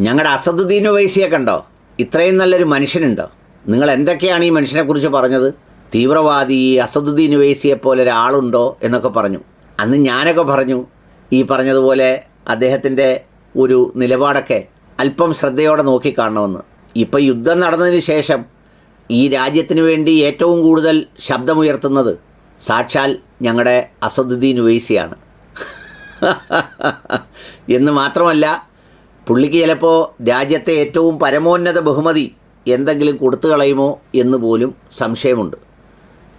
ഞങ്ങളുടെ അസദുദ്ദീൻ വൈസിയെ കണ്ടോ? ഇത്രയും നല്ലൊരു മനുഷ്യനുണ്ടോ? നിങ്ങൾ എന്തൊക്കെയാണ് ഈ മനുഷ്യനെക്കുറിച്ച് പറഞ്ഞത്? തീവ്രവാദി അസദുദ്ദീൻ വൈസിയെ പോലെ ഒരാളുണ്ടോ എന്നൊക്കെ പറഞ്ഞു. അന്ന് ഞാനൊക്കെ പറഞ്ഞു ഈ പറഞ്ഞതുപോലെ അദ്ദേഹത്തിന്റെ ഒരു നിലപാടൊക്കെ അല്പം ശ്രദ്ധയോടെ നോക്കിക്കാണണമെന്ന് ഇപ്പം യുദ്ധം നടന്നതിന് ശേഷം ഈ രാജ്യത്തിന് വേണ്ടി ഏറ്റവും കൂടുതൽ ശബ്ദമുയർത്തുന്നത് സാക്ഷാൽ ഞങ്ങളുടെ അസദുദ്ദീൻ വൈസിയാണ്. എന്ന് മാത്രമല്ല പുള്ളിക്ക് ചിലപ്പോൾ രാജ്യത്തെ ഏറ്റവും പരമോന്നത ബഹുമതി എന്തെങ്കിലും കൊടുത്തു കളയുമോ എന്ന് പോലും സംശയമുണ്ട്.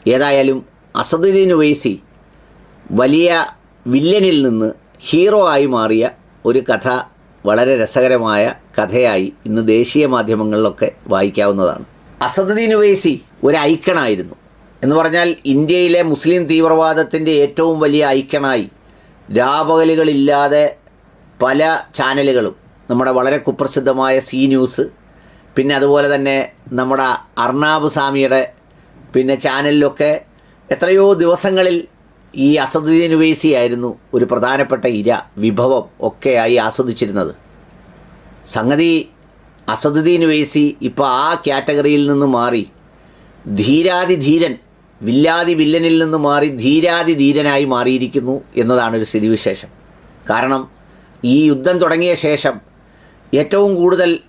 ഏതായാലും അസദുദ്ദീൻ ഉവൈസി വലിയ വില്ലനിൽ നിന്ന് ഹീറോ ആയി മാറിയ ഒരു കഥ വളരെ രസകരമായ കഥയായി ഇന്ന് ദേശീയ മാധ്യമങ്ങളിലൊക്കെ വായിക്കാവുന്നതാണ്. അസദുദ്ദീൻ ഉവൈസി ഒരു ഐക്കണായിരുന്നു. എന്ന് പറഞ്ഞാൽ ഇന്ത്യയിലെ മുസ്ലിം തീവ്രവാദത്തിന്റെ ഏറ്റവും വലിയ ഐക്കണായി രാപകലുകളില്ലാതെ പല ചാനലുകളും നമ്മുടെ വളരെ കുപ്രസിദ്ധമായ സി ന്യൂസ് പിന്നെ അതുപോലെ തന്നെ നമ്മുടെ അർണാബ് സ്വാമിയുടെ പിന്നെ ചാനലിലൊക്കെ എത്രയോ ദിവസങ്ങളിൽ ഈ അസദുദ്ദീൻ ഉവൈസി ആയിരുന്നു ഒരു പ്രധാനപ്പെട്ട ഇര വിഭവം ഒക്കെയായി ആസ്വദിച്ചിരുന്നത്. സംഗതി അസദുദ്ദീൻ ഉവൈസി ഇപ്പോൾ ആ കാറ്റഗറിയിൽ നിന്ന് മാറി ധീരാതി ധീരൻ വില്ലാതി വില്ലനിൽ നിന്ന് മാറി ധീരാതി ധീരനായി മാറിയിരിക്കുന്നു എന്നതാണ് ഒരു സ്ഥിതിവിശേഷം. കാരണം ഈ യുദ്ധം തുടങ്ങിയ ശേഷം ഏറ്റവും കൂടുതൽ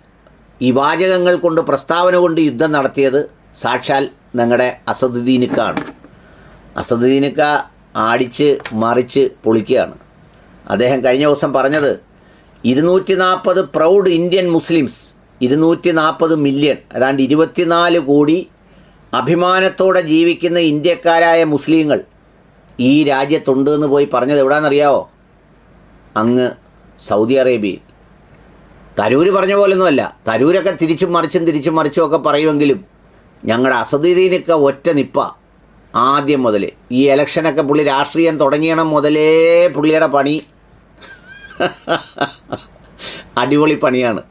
ഈ വാചകങ്ങൾ കൊണ്ട് പ്രസ്താവന കൊണ്ട് യുദ്ധം നടത്തിയത് സാക്ഷാൽ ഞങ്ങളുടെ അസദുദ്ദീനിക്കാണ്. അസദുദ്ദീനിക്ക ആടിച്ച് മറിച്ച് പൊളിക്കുകയാണ്. അദ്ദേഹം കഴിഞ്ഞ ദിവസം പറഞ്ഞത് ഇരുന്നൂറ്റി നാൽപ്പത് പ്രൗഡ് ഇന്ത്യൻ മുസ്ലിംസ് ഇരുന്നൂറ്റി നാൽപ്പത് മില്യൺ അതാണ്ട് ഇരുപത്തിനാല് കോടി അഭിമാനത്തോടെ ജീവിക്കുന്ന ഇന്ത്യക്കാരായ മുസ്ലിങ്ങൾ ഈ രാജ്യത്തുണ്ട് എന്ന് പോയി പറഞ്ഞത് എവിടാണെന്നറിയാവോ അങ്ങ് സൗദി അറേബ്യയിൽ. തരൂര് പറഞ്ഞ പോലൊന്നുമല്ല. തരൂരൊക്കെ തിരിച്ചും മറിച്ചും തിരിച്ചും മറിച്ചും ഒക്കെ പറയുമെങ്കിലും ഞങ്ങളുടെ അസദീദീനൊക്കെ ഒറ്റ നിപ്പ. ആദ്യം മുതൽ ഈ ഇലക്ഷനൊക്കെ പുള്ളി രാഷ്ട്രീയം തുടങ്ങിയണം മുതലേ പുള്ളിയുടെ പണി. അടിപൊളി പണിയാണ്.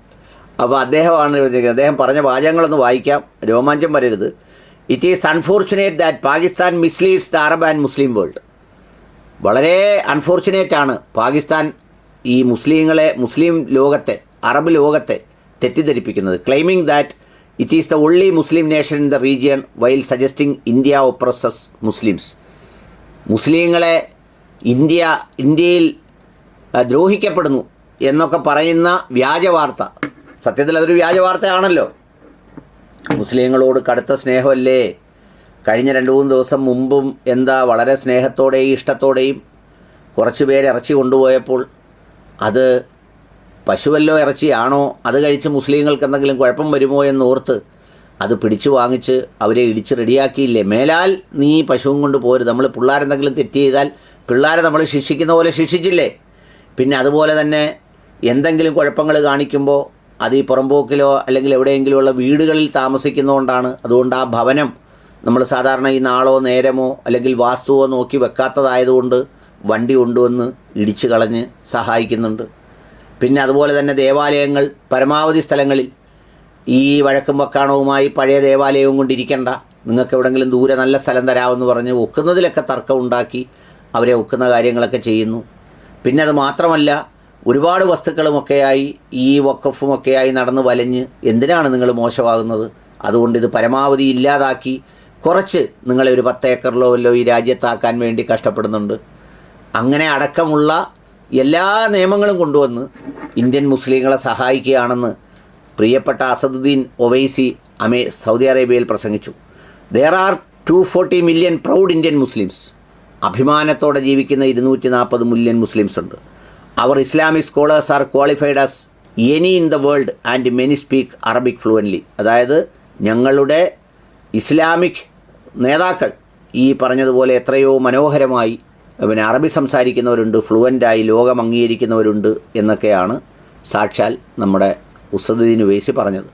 അപ്പോൾ അദ്ദേഹമാണ് ഇവിടെ അദ്ദേഹം പറഞ്ഞ വാചകങ്ങളൊന്ന് വായിക്കാം. രോമാഞ്ചം വരരുത്. It is unfortunate that Pakistan misleads the Arab and Muslim world വളരെ അൺഫോർച്ചുനേറ്റ് ആണ്. പാകിസ്ഥാൻ ഈ മുസ്ലിങ്ങളെ മുസ്ലിം ലോകത്തെ അറബ് ലോകത്തെ തെറ്റിദ്ധരിപ്പിക്കുന്നത്. Claiming that it is the only Muslim nation in the region while suggesting India oppresses Muslims മുസ്ലിങ്ങളെ ഇന്ത്യ ഇന്ത്യയിൽ ദ്രോഹിക്കപ്പെടുന്നു എന്നൊക്കെ പറയുന്ന വ്യാജ വാർത്ത സത്യത്തിൽ അതൊരു വ്യാജ വാർത്തയാണല്ലോ മുസ്ലിങ്ങളോട് കടുത്ത സ്നേഹമല്ലേ? കഴിഞ്ഞ രണ്ട് മൂന്ന് ദിവസം മുമ്പും എന്താ വളരെ സ്നേഹത്തോടെയും ഇഷ്ടത്തോടെയും കുറച്ച് പേര് ഇറച്ചി കൊണ്ടുപോയപ്പോൾ അത് പശുവല്ലോ ഇറച്ചിയാണോ? അത് കഴിച്ച് മുസ്ലിങ്ങൾക്ക് എന്തെങ്കിലും കുഴപ്പം വരുമോ എന്നോർത്ത് അത് പിടിച്ചു വാങ്ങിച്ച് അവരെ ഇടിച്ച് റെഡിയാക്കിയില്ലേ? മേലാൽ നീ പശുവും കൊണ്ട് പോരുത്. നമ്മൾ പിള്ളേരെന്തെങ്കിലും തെറ്റ് ചെയ്താൽ പിള്ളേരെ നമ്മൾ ശിക്ഷിക്കുന്ന പോലെ ശിക്ഷിച്ചില്ലേ? പിന്നെ അതുപോലെ തന്നെ എന്തെങ്കിലും കുഴപ്പങ്ങൾ കാണിക്കുമ്പോൾ അത് ഈ പുറമ്പോക്കിലോ അല്ലെങ്കിൽ എവിടെയെങ്കിലുമുള്ള വീടുകളിൽ താമസിക്കുന്നതുകൊണ്ടാണ്. അതുകൊണ്ട് ആ ഭവനം നമ്മൾ സാധാരണ ഈ നാളോ നേരമോ അല്ലെങ്കിൽ വാസ്തുവോ നോക്കി വെക്കാത്തതായതുകൊണ്ട് വണ്ടി കൊണ്ടുവന്ന് ഇടിച്ചു കളഞ്ഞ് സഹായിക്കുന്നുണ്ട്. പിന്നെ അതുപോലെ തന്നെ ദേവാലയങ്ങൾ പരമാവധി സ്ഥലങ്ങളിൽ. ഈ വഴക്കും വക്കാണവുമായി പഴയ ദേവാലയവും കൊണ്ടിരിക്കേണ്ട നിങ്ങൾക്ക് എവിടെങ്കിലും ദൂരെ നല്ല സ്ഥലം തരാമെന്ന് പറഞ്ഞ് ഒക്കുന്നതിലൊക്കെ തർക്കം ഉണ്ടാക്കി അവരെ ഒക്കുന്ന കാര്യങ്ങളൊക്കെ ചെയ്യുന്നു. പിന്നെ അത് മാത്രമല്ല ഒരുപാട് വസ്തുക്കളുമൊക്കെയായി ഈ വക്കഫുമൊക്കെയായി നടന്ന് വലഞ്ഞ് എന്തിനാണ് നിങ്ങൾ മോശമാകുന്നത്? അതുകൊണ്ട് ഇത് പരമാവധി ഇല്ലാതാക്കി കുറച്ച് നിങ്ങളെ ഒരു പത്ത് ഏക്കറിലോ വല്ലോ ഈ രാജ്യത്താക്കാൻ വേണ്ടി കഷ്ടപ്പെടുന്നുണ്ട്. അങ്ങനെ അടക്കമുള്ള എല്ലാ നിയമങ്ങളും കൊണ്ടുവന്ന് ഇന്ത്യൻ മുസ്ലിങ്ങളെ സഹായിക്കുകയാണെന്ന് പ്രിയപ്പെട്ട അസദുദ്ദീൻ ഒവൈസി അമേ സൗദി അറേബ്യയിൽ പ്രസംഗിച്ചു. There are two forty million proud Indian Muslims അഭിമാനത്തോടെ ജീവിക്കുന്ന ഇരുന്നൂറ്റി നാൽപ്പത് മില്യൺ മുസ്ലിംസ് ഉണ്ട്. അവർ Islamic scholars are qualified as any in the world and many speak Arabic fluently അതായത് ഞങ്ങളുടെ ഇസ്ലാമിക് നേതാക്കൾ ഈ പറഞ്ഞതുപോലെ എത്രയോ മനോഹരമായി പിന്നെ അറബി സംസാരിക്കുന്നവരുണ്ട് ഫ്ലുവന്റായി ലോകം അംഗീകരിക്കുന്നവരുണ്ട് എന്നൊക്കെയാണ് സാക്ഷാൽ നമ്മുടെ ഉസദുദ്ദീൻ ഉവൈസി പറഞ്ഞത്.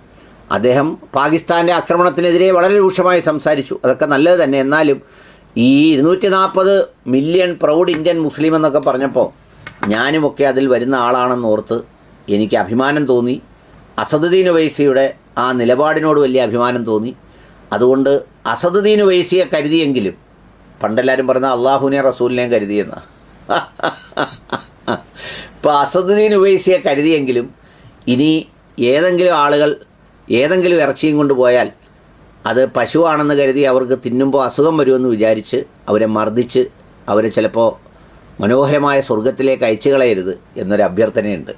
അദ്ദേഹം പാകിസ്ഥാന്റെ ആക്രമണത്തിനെതിരെ വളരെ രൂക്ഷമായി സംസാരിച്ചു. അതൊക്കെ നല്ലത് തന്നെ. എന്നാലും ഈ ഇരുന്നൂറ്റി നാൽപ്പത് മില്യൺ പ്രൗഡ് ഇന്ത്യൻ മുസ്ലിം എന്നൊക്കെ പറഞ്ഞപ്പോൾ ഞാനുമൊക്കെ അതിൽ വരുന്ന ആളാണെന്ന് ഓർത്ത് എനിക്ക് അഭിമാനം തോന്നി. അസദുദ്ദീൻ ഉവൈസിയുടെ ആ നിലപാടിനോട് വലിയ അഭിമാനം തോന്നി. അതുകൊണ്ട് അസദുദ്ദീൻ ഉവൈസിയെ കരുതിയെങ്കിലും പണ്ടെല്ലാവരും പറഞ്ഞ അള്ളാഹുനെ റസൂലിനെയും കരുതിയെന്ന. ഇപ്പോൾ അസദുദ്ദീൻ ഉവൈസിയെ കരുതിയെങ്കിലും ഇനി ഏതെങ്കിലും ആളുകൾ ഏതെങ്കിലും ഇറച്ചിയും കൊണ്ടുപോയാൽ അത് പശുവാണെന്ന് കരുതി അവർക്ക് തിന്നുമ്പോൾ അസുഖം വരുമെന്ന് വിചാരിച്ച് അവരെ മർദ്ദിച്ച് അവരെ ചിലപ്പോൾ മനോഹരമായ സ്വർഗത്തിലേക്ക് അയച്ചു കളയരുത് എന്നൊരു അഭ്യർത്ഥനയുണ്ട്.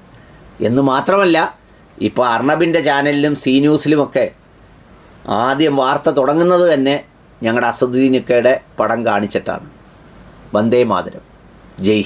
എന്ന് മാത്രമല്ല ഇപ്പോൾ അർണബിന്റെ ചാനലിലും സീ ന്യൂസിലുമൊക്കെ ആദ്യം വാർത്ത തുടങ്ങുന്നത് തന്നെ ഞങ്ങളുടെ അസദുദ്ദീനിക്കയുടെ പടം കാണിച്ചിട്ടാണ്. വന്ദേ മാതരം. ജയ് ഹിന്ദ്.